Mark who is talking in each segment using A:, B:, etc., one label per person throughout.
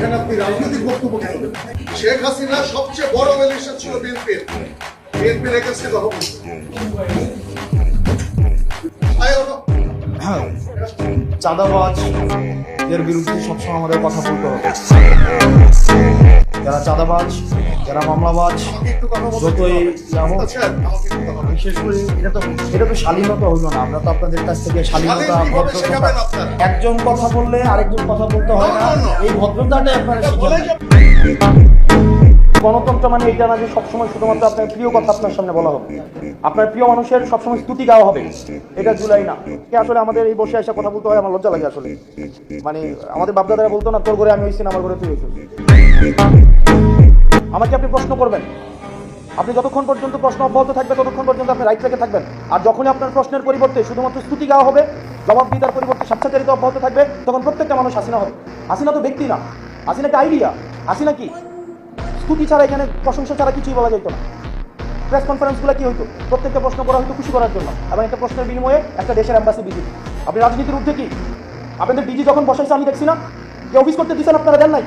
A: সেখানে আপনি রাজনৈতিক বক্তব্য কেন দেবেন? শেখ হাসিনা সবচেয়ে বড় বেলিশন ছিল বিএনপির বিএনপির এগেন্সে কথা বলছে।
B: চাঁদাবাজ এর বিরুদ্ধে সবসময় আমাদের কথা বলতে হবে। যারা চাঁদাবাজ যারা মামলাবাজ যতই বিশেষ করে এটা তো এটা তো শালীনতা হইল না। আমরা তো আপনাদের কাছ থেকে শালীনতা
A: শালীন
B: ভদ্রতা একজন কথা বললে আরেকজন কথা বলতে হয় না। এই ভদ্রতাটাই আপনারা। গণতন্ত্র মানে এটা না যে সবসময় শুধুমাত্র আপনার প্রিয় কথা আপনার সামনে বলা হবে। আপনার প্রিয় মানুষের সবসময় স্তুতি গাওয়া হবে। এটা জুলাই না। আসলে আমাদের এই বসে এসে কথা বলতে হয়, আমার লজ্জা লাগে আসলে। মানে আমাদের বাপদাদারা বলতো না, তোর ঘরে আমি হয়েছি আমার ঘরে তুই হয়েছিস আমাকে আপনি প্রশ্ন করবেন। আপনি যতক্ষণ পর্যন্ত প্রশ্ন অব্যাহত থাকবে, ততক্ষণ পর্যন্ত আপনি রাইট রেখে থাকবেন। আর যখনই আপনার প্রশ্নের পরিবর্তে শুধুমাত্র স্তুতি গাওয়া হবে, জবাবদিহিতার পরিবর্তে স্বেচ্ছাচারিতা অব্যাহত থাকবে, তখন প্রত্যেকটা মানুষ হাসিনা হবে। হাসিনা তো ব্যক্তি না। হাসিনা একটা আইডিয়া হাসিনা কি? স্তুতি ছাড়া এখানে প্রশংসা ছাড়া কিছুই বলা যেত না। প্রেস কনফারেন্সগুলো কি হইতো? প্রত্যেকটা প্রশ্ন করা হয়তো খুশি করার জন্য। এবং একটা প্রশ্নের বিনিময়ে একটা দেশের অ্যাম্বাসি ভিজিট আপনি রাজনীতির ঊর্ধ্বে কি? আপনাদের ডিজি যখন বসাইছে, আমি দেখছি না। যে অফিস করতে দিচ্ছেন আপনারা দেন নাই।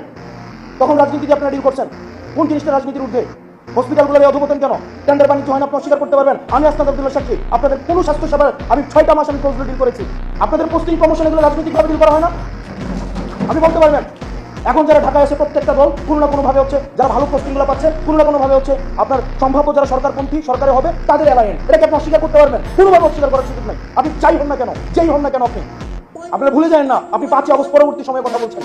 B: তখন রাজনীতি দিয়ে আপনারা ডিল করছেন। কোন জিনিসটা রাজনীতির ঊর্ধ্বে? হসপিটালগুলোর অধপতন কেন? টেন্ডার বাণিজ্য হয় না আপনি অস্বীকার করতে পারবেন। আমি আসনাদ আব্দুল্লাহ সাক্ষী। আপনাদের কোনো স্বাস্থ্য সেবার আমি ছয়টা মাস আমি ডিল করেছি। আপনাদের পোস্টিং প্রমোশন এগুলো রাজনৈতিকভাবে ডিল করা হয় না? আপনি বলতে পারবেন? এখন যারা ঢাকায় এসে প্রত্যেকটা দল কোনো না কোনোভাবে হচ্ছে যারা ভালো পোস্টিংগুলো পাচ্ছে, কোনো না কোনোভাবে হচ্ছে আপনার সম্ভাব্য যারা সরকারপন্থী, সরকারে হবে, তাদের অ্যালায়েন্স এটাকে আপনি অস্বীকার করতে পারবেন। কোনোভাবে অস্বীকার করার সুযোগ নাই। আপনি চাই হন না কেন, যেই হন না কেন আপনি। আপনারা ভুলে যান না, আপনি পাঁচই অগস্ট পরবর্তী সময়ে কথা বলছেন।